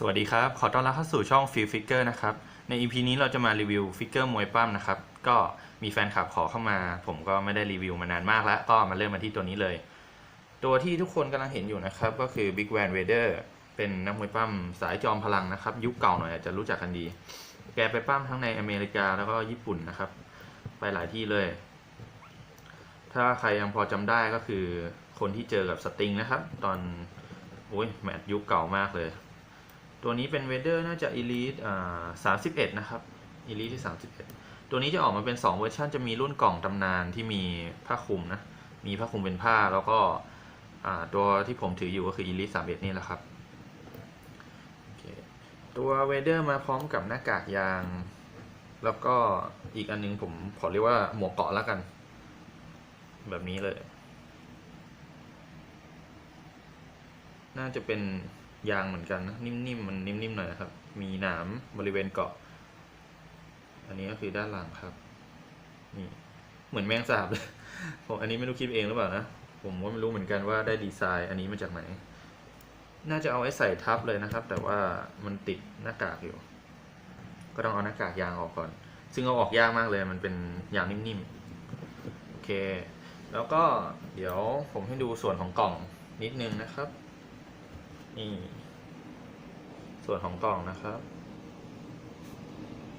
สวัสดีครับ ขอต้อนรับเข้าสู่ช่อง f i e l Figure นะครับ ใน EP นี้เราจะมารีวิวฟิกเกอร์มวยปั้มนะครับ ก็มีแฟนคลับขอเข้ามา ผมก็ไม่ได้รีวิวมานานมากแล้ว ก็มาเริ่มมาที่ตัวนี้เลย ตัวที่ทุกคนกำลังเห็นอยู่นะครับ ก็คือ Big Van Vader เป็นนักมวยปั้มสายจอมพลังนะครับ ยุคเก่าหน่อยอาจจะรู้จักกันดี แกไปปั้มทั้งในอเมริกาแล้วก็ญี่ปุ่นนะครับ ไปหลายที่เลย ถ้าใครยังพอจำได้ก็คือคนที่เจอกับสติงนะครับ ตอนโอ้ยแมตช์ยุคเก่ามากเลย ตัวนี้เป็นเวเดอร์น่าจะ Elite อ่า31 นะครับ Elite ที่ 31 ตัวนี้จะออกมาเป็น 2 เวอร์ชันจะมีรุ่นกล่องตำนานที่มีผ้าคลุมนะ มีผ้าคลุมเป็นผ้าแล้วก็อ่าตัวที่ผมถืออยู่ก็คือ Elite 31 นี่แหละครับ ตัวเวเดอร์มาพร้อมกับหน้ากากยาง แล้วก็อีกอันนึงผมขอเรียกว่าหมวกเกาะแล้วกัน แบบนี้เลย น่าจะเป็น ยางเหมือนกันนะนิ่มๆมันนิ่มๆหน่อยนะครับ มีหนามบริเวณเกาะ อันนี้ก็คือด้านหลังครับนี่เหมือนแมงสาบเลยผมอันนี้ไม่รู้คิดเองหรือเปล่านะผมก็ไม่รู้เหมือนกันว่าได้ดีไซน์อันนี้มาจากไหน น่าจะเอาไว้ใส่ทับเลยนะครับ แต่ว่ามันติดหน้ากากอยู่ ก็ต้องเอาหน้ากากยางออกก่อน ซึ่งเอาออกยากมากเลย มันเป็นยางนิ่มๆโอเค แล้วก็เดี๋ยวผมให้ดูส่วนของกล่องนิดนึงนะครับ นี่ส่วนของกล่องนะครับ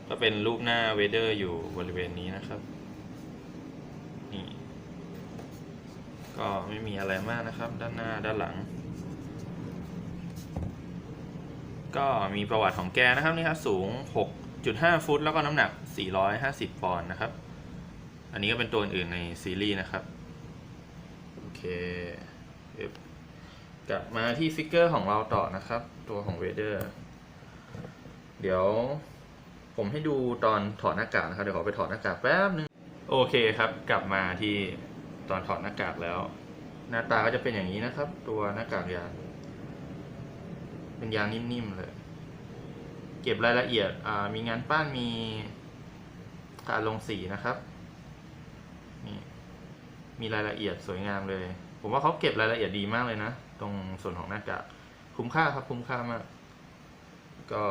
ก็เป็นรูปหน้าเวเดอร์อยู่บริเวณนี้นะครับนี่ก็ไม่มีอะไรมากนะครับ ด้านหน้าด้านหลัง ก็มีประวัติของแกนะครับนี่ครับสูง 6.5 ฟุต แล้วก็น้ำหนัก 450 ปอนด์นะครับ อันนี้ก็เป็นตัวอื่นในซีรีส์นะครับ โอเคเอฟ กลับมาที่ฟิกเกอร์ของเราต่อนะครับ ตัวของเวเดอร์ เดี๋ยวผมให้ดูตอนถอดหน้ากากนะครับ เดี๋ยวขอไปถอดหน้ากากแป๊บนึง โอเคครับ กลับมาที่ตอนถอดหน้ากากแล้ว หน้าตาก็จะเป็นอย่างนี้นะครับ ตัวหน้ากากยางเป็นยางนิ่มๆเลย เก็บรายละเอียดมีงานป้านมีการลงสีนะครับนี่ มีรายละเอียดสวยงามเลย ผมว่าเขาเก็บรายละเอียดดีมากเลยนะ ตรงส่วนของหน้ากากคุ้มค่าครับคุ้มค่ามาก ก็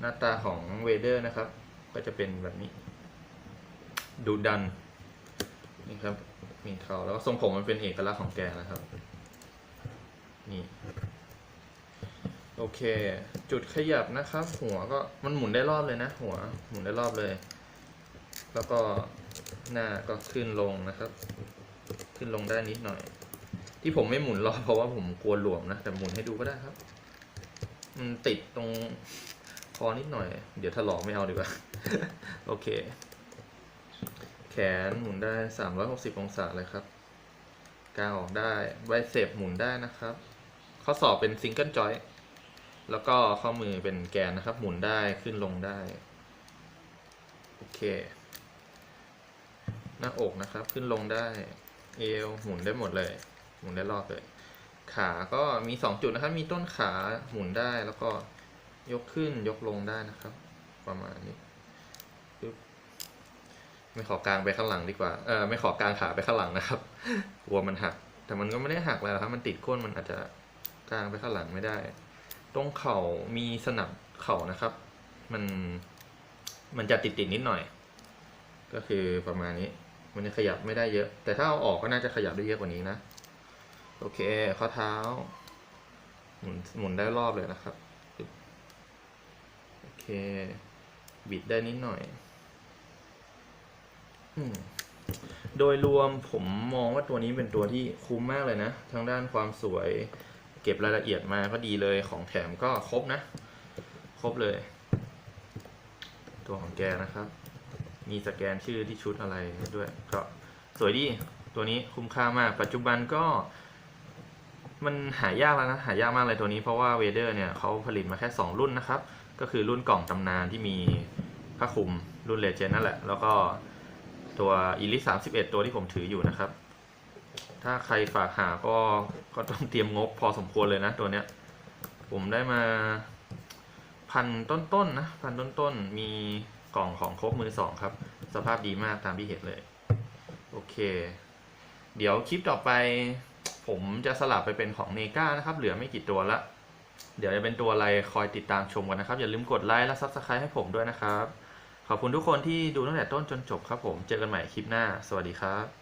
หน้าตาของเวเดอร์นะครับ ก็จะเป็นแบบนี้ ดูดัน นี่ครับ มีเขาแล้วทรงผมมันเป็นเอกลักษณ์ของแกนะครับ นี่ โอเค จุดขยับนะครับ หัวก็มันหมุนได้รอบเลยนะ หัวหมุนได้รอบเลย แล้วก็หน้าก็ขึ้นลงนะครับ ขึ้นลงได้นิดหน่อย ที่ผมไม่หมุนรอเพราะว่าผมกลัวหลวมนะ แต่หมุนให้ดูก็ได้ครับ มันติดตรงคอนิดหน่อย เดี๋ยวถลอกไม่เอาดีกว่า โอเค แขนหมุนได้ 360 องศาเลยครับกางออกได้ไบเซปหมุนได้นะครับ ข้อศอกเป็นซิงเกิลจอย แล้วก็ข้อมือเป็นแกนนะครับ หมุนได้ขึ้นลงได้ โอเค หน้าอกนะครับขึ้นลงได้ เอวหมุนได้หมดเลย หมุนได้รอบเลย ขาก็มีสองจุดนะครับ มีต้นขาหมุนได้แล้วก็ยกขึ้นยกลงได้นะครับ ประมาณนี้ไม่ขอกลางไปข้างหลังดีกว่า เออไม่ขอกลางขาไปข้างหลังนะครับกลัวมันหัก แต่มันก็ไม่ได้หักอะไรครับ มันติดก้นมันอาจจะกลางไปข้างหลังไม่ได้ ตรงเข่ามีสนับเข่านะครับ มัน มันจะติดติดนิดหน่อย ก็คือประมาณนี้ มันจะขยับไม่ได้เยอะ แต่ถ้าเอาออกก็น่าจะขยับได้เยอะกว่านี้นะ โอเค ข้อเท้า หมุนหมุนได้รอบเลยนะครับ โอเค บิดได้นิดหน่อยอืมโดยรวมผมมองว่าตัวนี้เป็นตัวที่คุ้มมากเลยนะทั้งด้านความสวยเก็บรายละเอียดมาก็ดีเลยของแถมก็ครบนะ ครบเลย ตัวของแกนะครับ มีสแกนชื่อที่ชุดอะไรด้วยก็สวยดีตัวนี้คุ้มค่ามาก ปัจจุบันก็ มันหายากแล้วนะ หายากมากเลยตัวนี้เพราะว่าเวเดอร์เนี่ยเขาผลิตมาแค่ 2 รุ่นนะครับ ก็คือรุ่นกล่องตำนานที่มีผ้าคลุมรุ่นเลเจนนั่นแหละ แล้วก็ตัวอีลิสามสิบเอ็ดตัวที่ผมถืออยู่นะครับ ถ้าใครฝากหาก็ก็ต้องเตรียมงบพอสมควรเลยนะตัวเนี้ย ผมได้มาพันต้นๆนนะพันต้นๆมี กล่องของครบมือสองครับ สภาพดีมากตามที่เห็นเลย โอเค เดี๋ยวคลิปต่อไป ผมจะสลับไปเป็นของเนก้านะครับ เหลือไม่กี่ตัวละ เดี๋ยวจะเป็นตัวอะไรคอยติดตามชมกันนะครับ อย่าลืมกดไลค์และซับสไครต์ให้ผมด้วยนะครับ ขอบคุณทุกคนที่ดูตั้งแต่ต้นจนจบครับผม เจอกันใหม่คลิปหน้า สวัสดีครับ